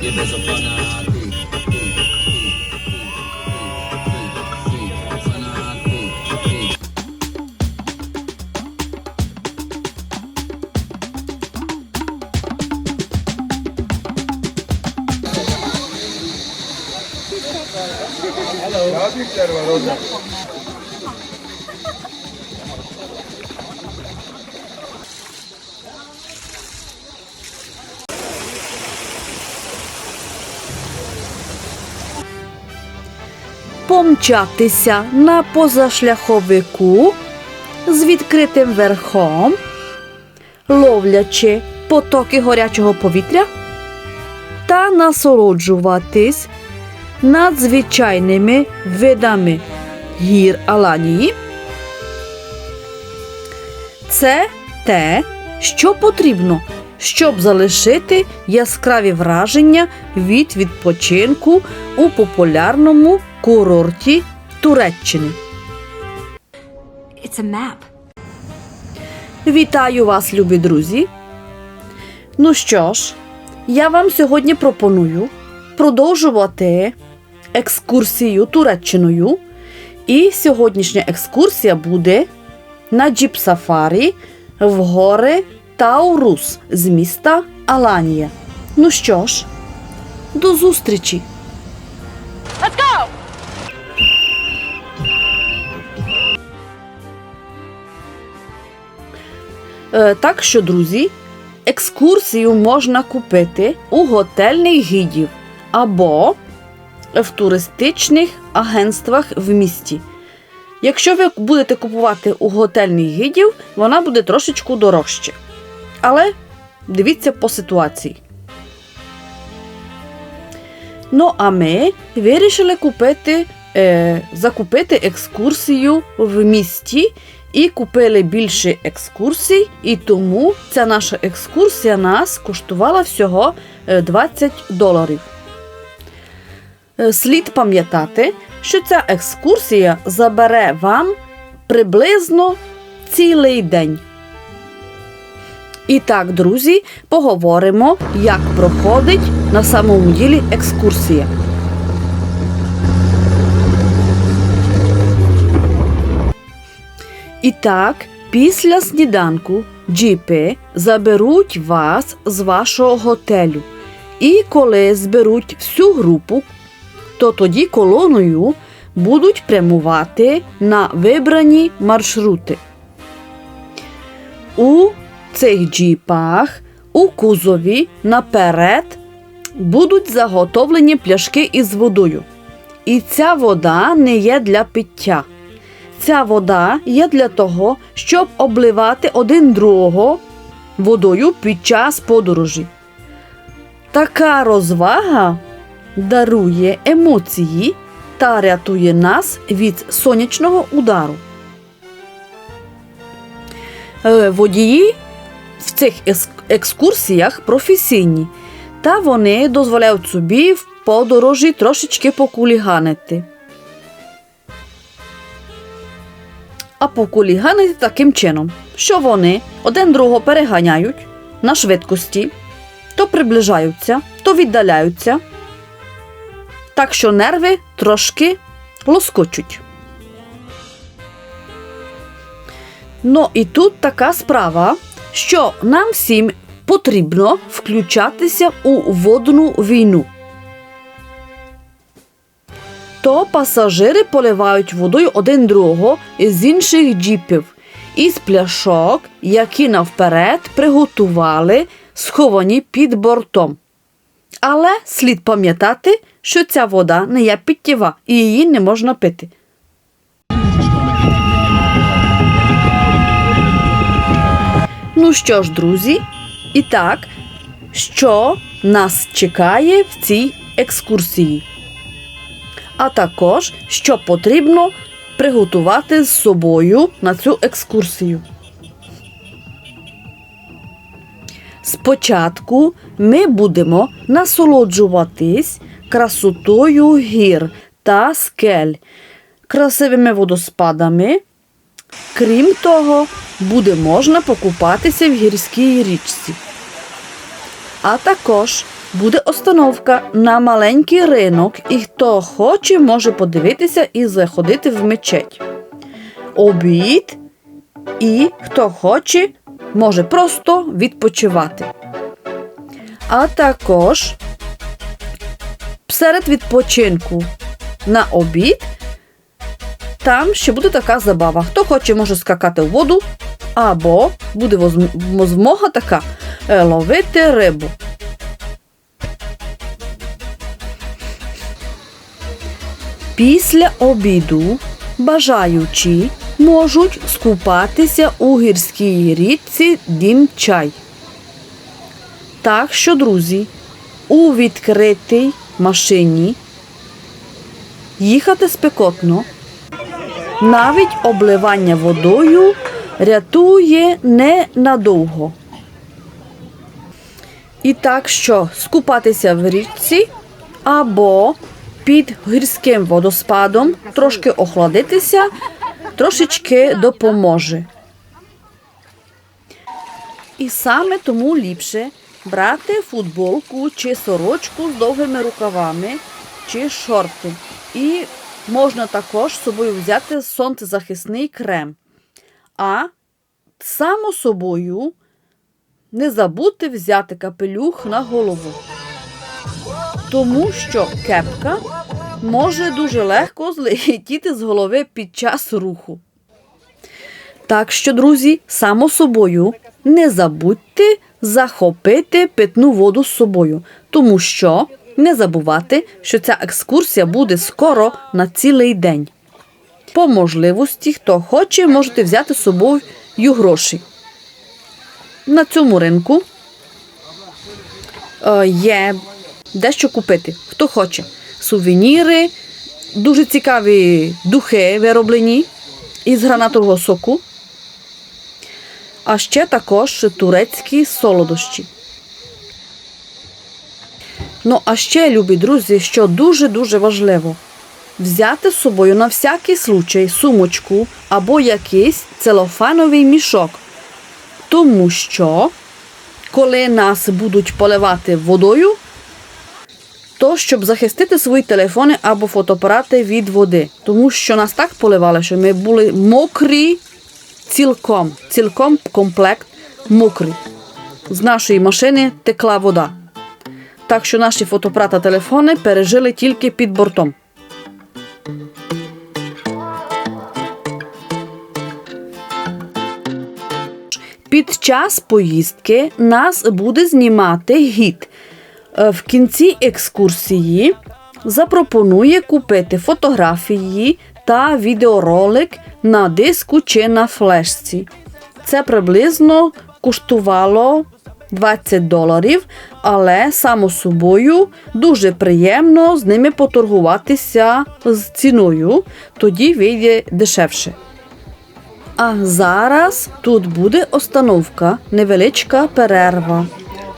que beso para ti. Hello. Помчатися на позашляховику з відкритим верхом, ловлячи потоки горячого повітря та насолоджуватись надзвичайними видами гір Аланії. Це те, що потрібно, щоб залишити яскраві враження від відпочинку у популярному курорті Туреччини. It's a map. Вітаю вас, любі друзі! Ну що ж, я вам сьогодні пропоную продовжувати екскурсію Туреччиною. І сьогоднішня екскурсія буде на джіп-сафарі в гори Таурус з міста Аланія. Ну що ж, до зустрічі! Е, Так що, друзі, екскурсію можна купити у готельних гідів або в туристичних агентствах в місті. Якщо ви будете купувати у готельних гідів, вона буде трошечку дорожче. Але дивіться по ситуації. Ну, а ми вирішили купити, е, закупити екскурсію в місті і купили більше екскурсій, і тому ця наша екскурсія нас коштувала всього е, 20 доларів. Е, Слід пам'ятати, що ця екскурсія забере вам приблизно цілий день. І так, друзі, поговоримо, як проходить на самому ділі екскурсія. І так, після сніданку джіпи заберуть вас з вашого готелю. І коли зберуть всю групу, то тоді колоною будуть прямувати на вибрані маршрути. У цих джіпах у кузові наперед будуть заготовлені пляшки із водою. І ця вода не є для пиття. Ця вода є для того, щоб обливати один другого водою під час подорожі. Така розвага дарує емоції та рятує нас від сонячного удару. Е, Водії в цих екскурсіях професійні, та вони дозволяють собі в подорожі трошечки покуліганити. А покуліганити таким чином, що вони один другого переганяють на швидкості, то приближаються, то віддаляються, так що нерви трошки лоскочуть. Ну і тут така справа, що нам всім потрібно включатися у водну війну. То пасажири поливають водою один другого з інших джіпів із пляшок, які навперед приготували, сховані під бортом. Але слід пам'ятати, що ця вода не є питтєва і її не можна пити. Ну що ж, друзі, і так, що нас чекає в цій екскурсії? А також, що потрібно приготувати з собою на цю екскурсію. Спочатку ми будемо насолоджуватись красотою гір та скель, красивими водоспадами. Крім того, буде можна покупатися в гірській річці. А також буде остановка на маленький ринок, і хто хоче, може подивитися і заходити в мечеть. Обід, і хто хоче, може просто відпочивати. А також серед відпочинку на обід там ще буде така забава. Хто хоче, може скакати в воду, або буде змога така е, ловити рибу. Після обіду бажаючі можуть скупатися у гірській річці Дімчай. Так що, друзі, у відкритій машині їхати спекотно, навіть обливання водою рятує ненадовго. І так що скупатися в річці або під гірським водоспадом трошки охладитися, трошечки допоможе. І саме тому ліпше брати футболку чи сорочку з довгими рукавами чи шорти. І можна також з собою взяти сонцезахисний крем. А само собою не забудьте взяти капелюх на голову. Тому що кепка може дуже легко злетіти з голови під час руху. Так що, друзі, само собою не забудьте захопити питну воду з собою, тому що не забувати, що ця екскурсія буде скоро на цілий день. По можливості, хто хоче, можете взяти з собою гроші. На цьому ринку е, є дещо купити. Хто хоче. Сувеніри, дуже цікаві духи вироблені із гранатового соку. А ще також турецькі солодощі. Ну, а ще, любі друзі, що дуже-дуже важливо взяти з собою на всякий случай сумочку або якийсь целофановий мішок. Тому що, коли нас будуть поливати водою, то щоб захистити свої телефони або фотоапарати від води. Тому що нас так поливали, що ми були мокрі цілком, цілком комплект мокрий. З нашої машини текла вода. Так що наші фотоапарати та телефони пережили тільки під бортом. Під час поїздки нас буде знімати гід. Е, В кінці екскурсії запропонує купити фотографії та відеоролик на диску чи на флешці. Це приблизно коштувало 20 доларів, але само собою дуже приємно з ними поторгуватися з ціною, тоді вийде дешевше. А зараз тут буде остановка, невеличка перерва.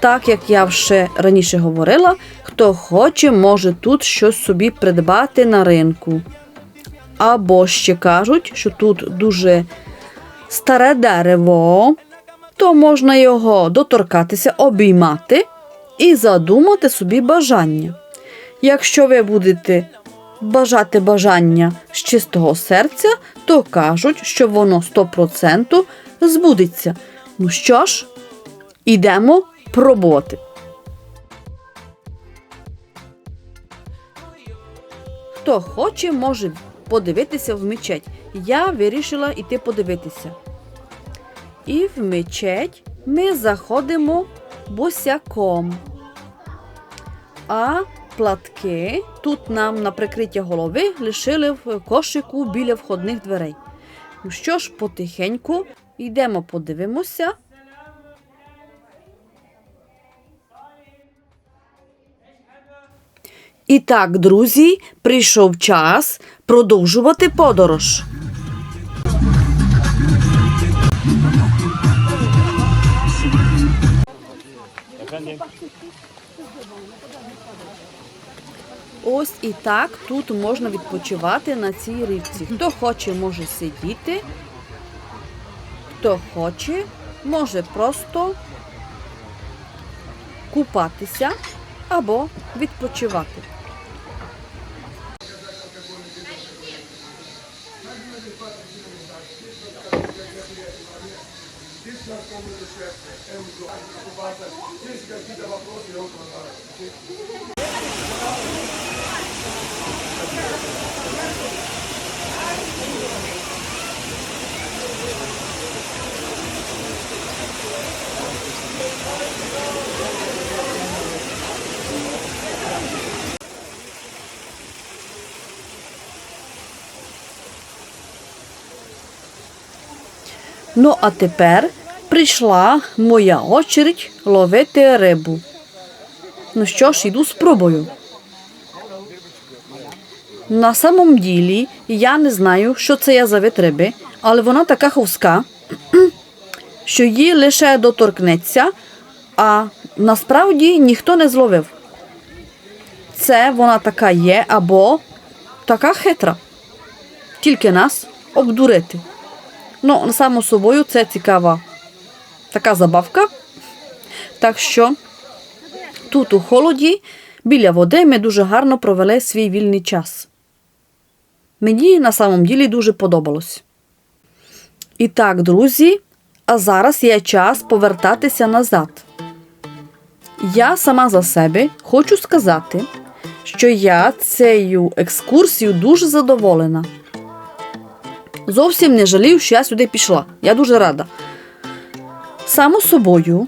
Так як я вже раніше говорила, хто хоче, може тут щось собі придбати на ринку. Або ще кажуть, що тут дуже старе дерево, то можна його доторкатися, обіймати і задумати собі бажання. Якщо ви будете бажати бажання з чистого серця, то кажуть, що воно 100% збудеться. Ну що ж, ідемо пробувати. Хто хоче, може подивитися в мечеть. Я вирішила йти подивитися. І в мечеть ми заходимо босяком. А платки тут нам на прикриття голови лишили в кошику біля входних дверей. Ну що ж, потихеньку йдемо, подивимося. І так, друзі, прийшов час продовжувати подорож. Ось і так тут можна відпочивати на цій річці. Хто хоче, може сидіти, хто хоче, може просто купатися. або відпочивати. Ну, а тепер прийшла моя очередь ловити рибу. Ну що ж, іду спробую. На самом ділі я не знаю, що це я за вид риби, але вона така ховська, що її лише доторкнеться, а насправді ніхто не зловив. Це вона така є або така хитра. Тільки нас обдурити. Ну, само собою, це цікава така забавка. Так що тут у холоді біля води ми дуже гарно провели свій вільний час. Мені на самом ділі дуже подобалось. І так, друзі, а зараз є час повертатися назад. Я сама за себе хочу сказати, що я цією екскурсією дуже задоволена. Зовсім не жалів, що я сюди пішла. Я дуже рада. Само собою,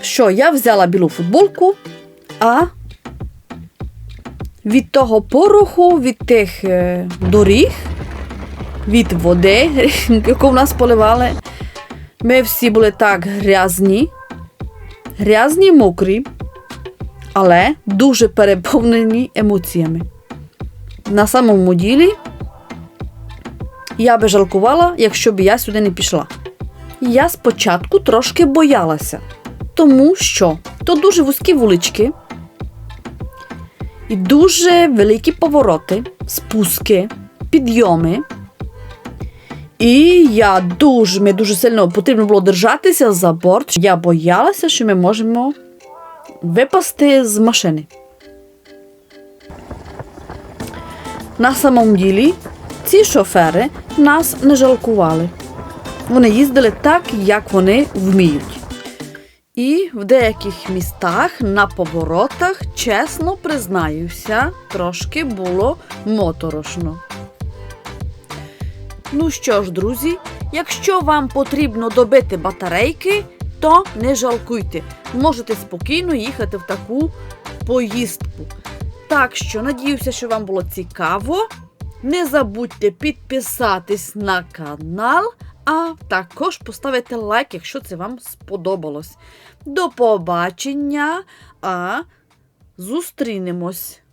що я взяла білу футболку, а від того пороху, від тих е, доріг, від води, яку в нас поливали, ми всі були так грязні, грязні, мокрі, але дуже переповнені емоціями. На самому ділі я би жалкувала, якщо б я сюди не пішла. Я спочатку трошки боялася, тому що то дуже вузькі вулички і дуже великі повороти, спуски, підйоми. І я дуже, мені дуже сильно потрібно було держатися за борт. Я боялася, що ми можемо випасти з машини. На самому ділі ці шофери нас не жалкували. Вони їздили так, як вони вміють. І в деяких містах на поворотах, чесно признаюся, трошки було моторошно. Ну що ж, друзі, якщо вам потрібно добити батарейки, то не жалкуйте. Можете спокійно їхати в таку поїздку. Так що надіюся, що вам було цікаво. Не забудьте підписатись на канал, а також поставити лайк, якщо це вам сподобалось. До побачення, а зустрінемось!